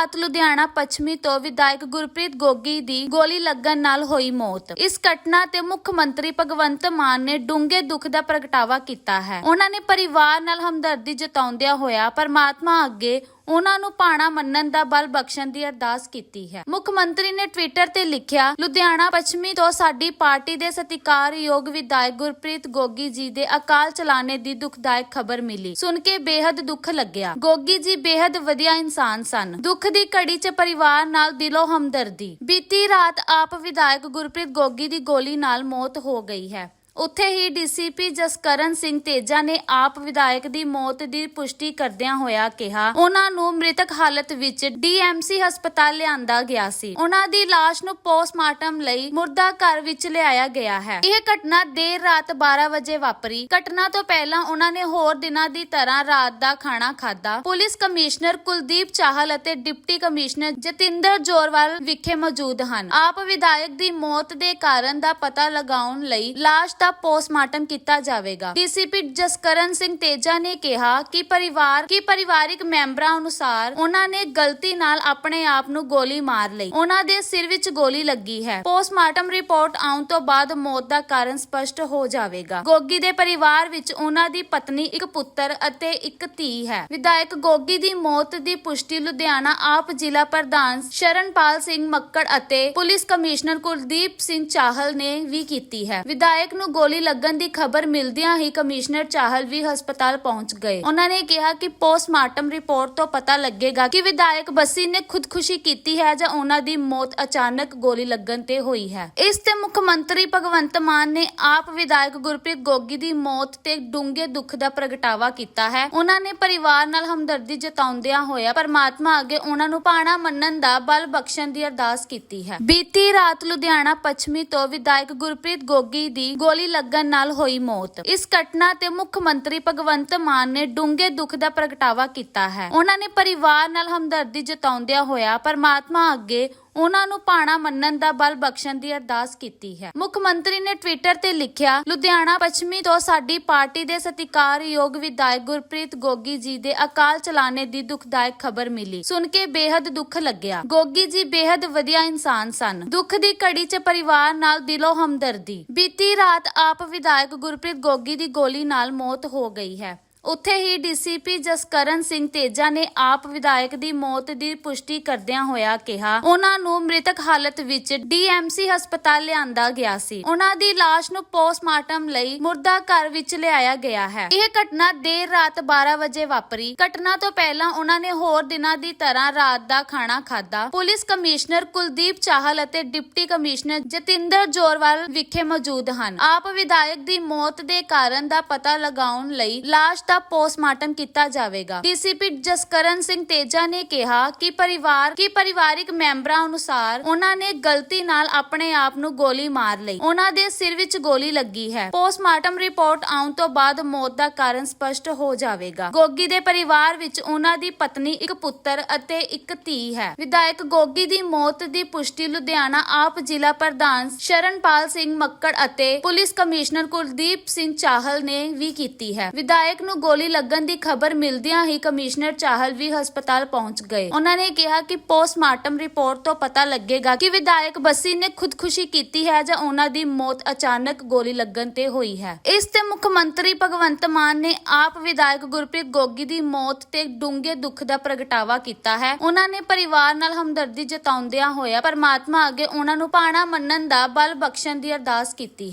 ਰਾਤ ਲੁਧਿਆਣਾ ਪੱਛਮੀ ਤੋਂ ਵਿਧਾਇਕ ਗੁਰਪ੍ਰੀਤ ਗੋਗੀ ਦੀ ਗੋਲੀ ਲੱਗਣ ਨਾਲ ਹੋਈ ਮੌਤ। ਇਸ ਘਟਨਾ ਤੇ ਮੁੱਖ ਮੰਤਰੀ ਭਗਵੰਤ ਮਾਨ ਨੇ ਡੂੰਘੇ ਦੁੱਖ ਦਾ ਪ੍ਰਗਟਾਵਾ ਕੀਤਾ ਹੈ। ਉਹਨਾਂ ਨੇ ਪਰਿਵਾਰ ਨਾਲ ਹਮਦਰਦੀ ਜਤਾਉਂਦਿਆਂ ਹੋਇਆ ਪਰਮਾਤਮਾ ਅੱਗੇ ਉਹਨਾਂ ਨੂੰ ਪਾਣਾ ਮੰਨਣ ਦਾ ਬਲ ਬਖਸ਼ਣ ਦੀ ਅਰਦਾਸ ਕੀਤੀ ਹੈ। ਮੁੱਖ ਮੰਤਰੀ ਨੇ ਟਵਿੱਟਰ ਤੇ ਲਿਖਿਆ, ਲੁਧਿਆਣਾ ਪੱਛਮੀ ਤੋਂ ਸਾਡੀ ਪਾਰਟੀ ਦੇ ਸਤਿਕਾਰਯੋਗ ਵਿਧਾਇਕ ਗੁਰਪ੍ਰੀਤ ਗੋਗੀ ਜੀ ਦੇ ਅਕਾਲ ਚਲਾਣੇ ਦੀ ਦੁਖਦਾਇਕ ਖਬਰ ਮਿਲੀ। ਸੁਣ ਕੇ ਬੇहद ਦੁੱਖ ਲੱਗਿਆ। ਗੋਗੀ ਜੀ ਬੇहद ਵਧੀਆ ਇਨਸਾਨ ਸਨ। ਦੁੱਖ ਦੀ ਘੜੀ 'ਚ ਪਰਿਵਾਰ ਨਾਲ ਦਿਲੋਂ ਹਮਦਰਦੀ। ਬੀਤੀ ਰਾਤ ਆਪ ਵਿਧਾਇਕ ਗੁਰਪ੍ਰੀਤ ਗੋਗੀ ਦੀ ਗੋਲੀ ਨਾਲ ਮੌਤ ਹੋ ਗਈ ਹੈ। ਉੱਥੇ ਹੀ ਡੀਸੀਪੀ ਜਸਕਰਨ ਸਿੰਘ ਤੇਜਾ ਨੇ ਆਪ ਵਿਧਾਇਕ ਦੀ ਮੌਤ ਦੀ ਪੁਸ਼ਟੀ ਕਰਦਿਆਂ ਹੋਇਆ ਕਿਹਾ। ਉਹਨਾਂ ਨੂੰ ਮ੍ਰਿਤਕ ਹਾਲਤ ਵਿੱਚ ਡੀਐਮਸੀ ਹਸਪਤਾਲ ਲਿਆਂਦਾ ਗਿਆ ਸੀ। ਉਹਨਾਂ ਦੀ ਲਾਸ਼ ਨੂੰ ਪੋਸਟਮਾਰਟਮ ਲਈ ਮੁਰਦਾ ਘਰ ਵਿੱਚ ਲਿਆਇਆ ਗਿਆ ਹੈ। ਇਹ ਘਟਨਾ ਦੇਰ ਰਾਤ 12 ਵਜੇ ਵਾਪਰੀ। ਘਟਨਾ ਤੋਂ ਪਹਿਲਾਂ ਉਹਨਾਂ ਨੇ ਹੋਰ ਦਿਨਾਂ ਦੀ ਤਰ੍ਹਾਂ ਰਾਤ ਦਾ ਖਾਣਾ ਖਾਧਾ। ਪੁਲਿਸ ਕਮਿਸ਼ਨਰ ਕੁਲਦੀਪ ਚਾਹਲ ਅਤੇ ਡਿਪਟੀ ਕਮਿਸ਼ਨਰ ਜਤਿੰਦਰ ਜੋਰਵਾਲ ਵਿਖੇ ਮੌਜੂਦ ਹਨ। ਆਪ ਵਿਧਾਇਕ ਦੀ ਮੌਤ ਦੇ ਕਾਰਨ ਦਾ ਪਤਾ ਲਗਾਉਣ ਲਈ ਲਾਸ਼ ਦਾ ਪੋਸਟਮਾਰਟਮ ਕੀਤਾ ਜਾਵੇਗਾ। ਡੀਸੀਪੀ ਜਸਕਰਨ ਸਿੰਘ ਤੇਜਾ ਨੇ ਕਿਹਾ ਕਿ ਪਰਿਵਾਰ, ਕੀ ਪਰਿਵਾਰਿਕ ਮੈਂਬਰਾਂ ਅਨੁਸਾਰ ਉਹਨਾਂ ਨੇ ਗਲਤੀ ਨਾਲ ਆਪਣੇ ਆਪ ਨੂੰ ਗੋਲੀ ਮਾਰ ਲਈ। ਉਹਨਾਂ ਦੇ ਸਿਰ ਵਿੱਚ ਗੋਲੀ ਲੱਗੀ ਹੈ। ਪੋਸਟਮਾਰਟਮ ਰਿਪੋਰਟ ਆਉਣ ਤੋਂ ਬਾਅਦ ਮੌਤ ਦਾ ਕਾਰਨ ਸਪਸ਼ਟ ਹੋ ਜਾਵੇਗਾ। ਗੋਗੀ ਦੇ ਪਰਿਵਾਰ ਵਿੱਚ ਉਹਨਾਂ ਦੀ ਪਤਨੀ, ਇੱਕ ਪੁੱਤਰ ਅਤੇ ਇੱਕ ਧੀ ਹੈ। ਵਿਧਾਇਕ ਗੋਗੀ ਦੀ ਮੌਤ ਦੀ ਪੁਸ਼ਟੀ ਲੁਧਿਆਣਾ ਆਪ ਜ਼ਿਲ੍ਹਾ ਪ੍ਰਧਾਨ ਸ਼ਰਨਪਾਲ ਸਿੰਘ ਮੱਕੜ ਅਤੇ ਪੁਲਿਸ ਕਮਿਸ਼ਨਰ ਕੁਲਦੀਪ ਸਿੰਘ ਚਾਹਲ ਨੇ ਵੀ ਕੀਤੀ ਹੈ। ਵਿਧਾਇਕ ਨੂੰ ਗੋਲੀ ਲੱਗਣ ਦੀ ਖਬਰ ਮਿਲਦਿਆਂ ਹੀ ਕਮਿਸ਼ਨਰ ਚਾਹਲ ਵੀ ਹਸਪਤਾਲ ਪਹੁੰਚ ਗਏ। ਉਹਨਾਂ ਨੇ ਕਿਹਾ ਕਿ ਪੋਸਟਮਾਰਟਮ ਰਿਪੋਰਟ ਤੋਂ ਪਤਾ ਲੱਗੇਗਾ ਕਿ ਵਿਧਾਇਕ ਬੱਸੀ ਨੇ ਖੁਦਕੁਸ਼ੀ ਕੀਤੀ ਹੈ ਜਾਂ ਉਹਨਾਂ ਦੀ ਮੌਤ ਅਚਾਨਕ ਗੋਲੀ ਲੱਗਣ ਤੇ ਹੋਈ ਹੈ। ਇਸ ਤੇ ਮੁੱਖ ਮੰਤਰੀ ਭਗਵੰਤ ਮਾਨ ਨੇ ਆਪ ਵਿਧਾਇਕ ਗੁਰਪ੍ਰੀਤ ਗੋਗੀ ਦੀ ਮੌਤ ਤੇ ਡੂੰਘੇ ਦੁੱਖ ਦਾ ਪ੍ਰਗਟਾਵਾ ਕੀਤਾ ਹੈ। ਉਹਨਾਂ ਨੇ ਪਰਿਵਾਰ ਨਾਲ ਹਮਦਰਦੀ ਜਤਾਉਂਦਿਆਂ ਹੋਇਆ ਪਰਮਾਤਮਾ ਅੱਗੇ ਉਹਨਾਂ ਨੂੰ ਪਾਣਾ ਮੰਨਣ ਦਾ ਬਲ ਬਖਸ਼ਣ ਦੀ ਅਰਦਾਸ ਕੀਤੀ ਹੈ। ਬੀਤੀ ਰਾਤ ਲੁਧਿਆਣਾ ਪੱਛਮੀ ਤੋਂ ਵਿਧਾਇਕ ਗੁਰਪ੍ਰੀਤ ਗੋਗੀ ਦੀ ਗੋਲੀ ਲੱਗਣ ਨਾਲ ਹੋਈ ਮੌਤ। ਇਸ ਘਟਨਾ ਤੇ ਮੁੱਖ ਮੰਤਰੀ ਭਗਵੰਤ ਮਾਨ ਨੇ ਡੂੰਘੇ ਦੁੱਖ ਦਾ ਪ੍ਰਗਟਾਵਾ ਕੀਤਾ ਹੈ। ਉਹਨਾਂ ਨੇ ਪਰਿਵਾਰ ਨਾਲ ਹਮਦਰਦੀ ਜਤਾਉਂਦਿਆਂ ਹੋਇਆ ਪਰਮਾਤਮਾ ਅੱਗੇ ਉਹਨਾਂ ਨੂੰ ਪਾਣਾ ਮੰਨਣ ਦਾ ਬਲ ਬਖਸ਼ਣ ਦੀ ਅਰਦਾਸ ਕੀਤੀ ਹੈ। ਮੁੱਖ ਮੰਤਰੀ ਨੇ ਟਵਿੱਟਰ ਤੇ ਲਿਖਿਆ, ਲੁਧਿਆਣਾ ਪੱਛਮੀ ਤੋਂ ਸਾਡੀ ਪਾਰਟੀ ਦੇ ਸਤਿਕਾਰਯੋਗ ਵਿਧਾਇਕ ਗੁਰਪ੍ਰੀਤ ਗੋਗੀ ਜੀ ਦੇ ਅਕਾਲ ਚਲਾਣੇ ਦੀ ਦੁਖਦਾਇਕ ਖਬਰ ਮਿਲੀ। ਸੁਣ ਕੇ ਬੇहद ਦੁੱਖ ਲੱਗਿਆ। ਗੋਗੀ ਜੀ ਬੇहद ਵਧੀਆ ਇਨਸਾਨ ਸਨ। ਦੁੱਖ ਦੀ ਘੜੀ 'ਚ ਪਰਿਵਾਰ ਨਾਲ ਦਿਲੋਂ ਹਮਦਰਦੀ। ਬੀਤੀ ਰਾਤ ਆਪ ਵਿਧਾਇਕ ਗੁਰਪ੍ਰੀਤ ਗੋਗੀ ਦੀ ਗੋਲੀ ਨਾਲ ਮੌਤ ਹੋ ਗਈ ਹੈ। ਉੱਥੇ ਹੀ ਡੀਸੀਪੀ ਜਸਕਰਨ ਸਿੰਘ ਤੇਜਾ ਨੇ ਆਪ ਵਿਧਾਇਕ ਦੀ ਮੌਤ ਦੀ ਪੁਸ਼ਟੀ ਕਰਦਿਆਂ ਹੋਇਆ ਕਿਹਾ। ਉਹਨਾਂ ਨੂੰ ਮ੍ਰਿਤਕ ਹਾਲਤ ਵਿੱਚ ਡੀਐਮਸੀ ਹਸਪਤਾਲ ਲਿਆਂਦਾ ਗਿਆ ਸੀ। ਉਹਨਾਂ ਦੀ ਲਾਸ਼ ਨੂੰ ਪੋਸਟਮਾਰਟਮ ਲਈ ਮੁਰਦਾ ਘਰ ਵਿੱਚ ਲਿਆਇਆ ਗਿਆ ਹੈ। ਇਹ ਘਟਨਾ ਦੇਰ ਰਾਤ 12 ਵਜੇ ਵਾਪਰੀ। ਘਟਨਾ ਤੋਂ ਪਹਿਲਾਂ ਉਹਨਾਂ ਨੇ ਹੋਰ ਦਿਨਾਂ ਦੀ ਤਰ੍ਹਾਂ ਰਾਤ ਦਾ ਖਾਣਾ ਖਾਧਾ। ਪੁਲਿਸ ਕਮਿਸ਼ਨਰ ਕੁਲਦੀਪ ਚਾਹਲ ਅਤੇ ਡਿਪਟੀ ਕਮਿਸ਼ਨਰ ਜਤਿੰਦਰ ਜੋਰਵਾਲ ਵਿਖੇ ਮੌਜੂਦ ਹਨ। ਆਪ ਵਿਧਾਇਕ ਦੀ ਮੌਤ ਦੇ ਕਾਰਨ ਦਾ ਪਤਾ ਲਗਾਉਣ ਲਈ ਲਾਸ਼ ਦਾ ਪੋਸਟਮਾਰਟਮ ਕੀਤਾ ਜਾਵੇਗਾ। ਡੀਸੀਪੀ ਜਸਕਰਨ ਸਿੰਘ ਤੇਜਾ ਨੇ ਕਿਹਾ ਕਿ ਪਰਿਵਾਰ ਕੀ ਪਰਿਵਾਰਿਕ ਮੈਂਬਰਾਂ ਅਨੁਸਾਰ ਉਹਨਾਂ ਨੇ ਗਲਤੀ ਨਾਲ ਆਪਣੇ ਆਪ ਨੂੰ ਗੋਲੀ ਮਾਰ ਲਈ। ਉਹਨਾਂ ਦੇ ਸਿਰ ਵਿੱਚ ਗੋਲੀ ਲੱਗੀ ਹੈ। ਪੋਸਟਮਾਰਟਮ ਰਿਪੋਰਟ ਆਉਣ ਤੋਂ ਬਾਅਦ ਮੌਤ ਦਾ ਕਾਰਨ ਸਪਸ਼ਟ ਹੋ ਜਾਵੇਗਾ। ਗੋਗੀ ਦੇ ਪਰਿਵਾਰ ਵਿੱਚ ਉਹਨਾਂ ਦੀ ਪਤਨੀ, ਇੱਕ ਪੁੱਤਰ ਅਤੇ ਇੱਕ ਧੀ ਹੈ। ਵਿਧਾਇਕ ਗੋਗੀ ਦੀ ਮੌਤ ਦੀ ਪੁਸ਼ਟੀ ਲੁਧਿਆਣਾ ਆਪ ਜ਼ਿਲ੍ਹਾ ਪ੍ਰਧਾਨ ਸ਼ਰਨਪਾਲ ਸਿੰਘ ਮੱਕੜ ਅਤੇ ਪੁਲਿਸ ਕਮਿਸ਼ਨਰ ਕੁਲਦੀਪ ਸਿੰਘ ਚਾਹਲ ਨੇ ਵੀ ਕੀਤੀ ਹੈ। ਵਿਧਾਇਕ ਨੂੰ ਨੂੰ ਗੋਲੀ ਲੱਗਣ ਦੀ ਖਬਰ ਮਿਲਦਿਆਂ ਹੀ ਕਮਿਸ਼ਨਰ ਚਾਹਲ ਵੀ ਹਸਪਤਾਲ ਪਹੁੰਚ ਗਏ। ਉਹਨਾਂ ਨੇ ਕਿਹਾ ਕਿ ਪੋਸਟਮਾਰਟਮ ਰਿਪੋਰਟ ਤੋਂ ਪਤਾ ਲੱਗੇਗਾ ਕਿ ਵਿਧਾਇਕ ਬੱਸੀ ਨੇ ਖੁਦਕੁਸ਼ੀ ਕੀਤੀ ਹੈ ਜਾਂ ਉਹਨਾਂ ਦੀ ਮੌਤ ਅਚਾਨਕ ਗੋਲੀ ਲੱਗਣ ਤੇ ਹੋਈ ਹੈ। ਇਸ ਤੇ ਮੁੱਖ ਮੰਤਰੀ ਭਗਵੰਤ ਮਾਨ ਨੇ ਆਪ ਵਿਧਾਇਕ ਗੁਰਪ੍ਰੀਤ ਗੋਗੀ ਦੀ ਮੌਤ ਤੇ ਡੂੰਘੇ ਦੁੱਖ ਦਾ ਪ੍ਰਗਟਾਵਾ ਕੀਤਾ ਹੈ। ਉਹਨਾਂ ਨੇ ਪਰਿਵਾਰ ਨਾਲ ਹਮਦਰਦੀ ਜਤਾਉਂਦਿਆਂ ਹੋਇਆ ਪਰਮਾਤਮਾ ਅੱਗੇ ਉਹਨਾਂ ਨੂੰ ਪਾਣਾ ਮੰਨਣ ਦਾ ਬਲ ਬਖਸ਼ਣ ਦੀ ਅਰਦਾਸ ਕੀਤੀ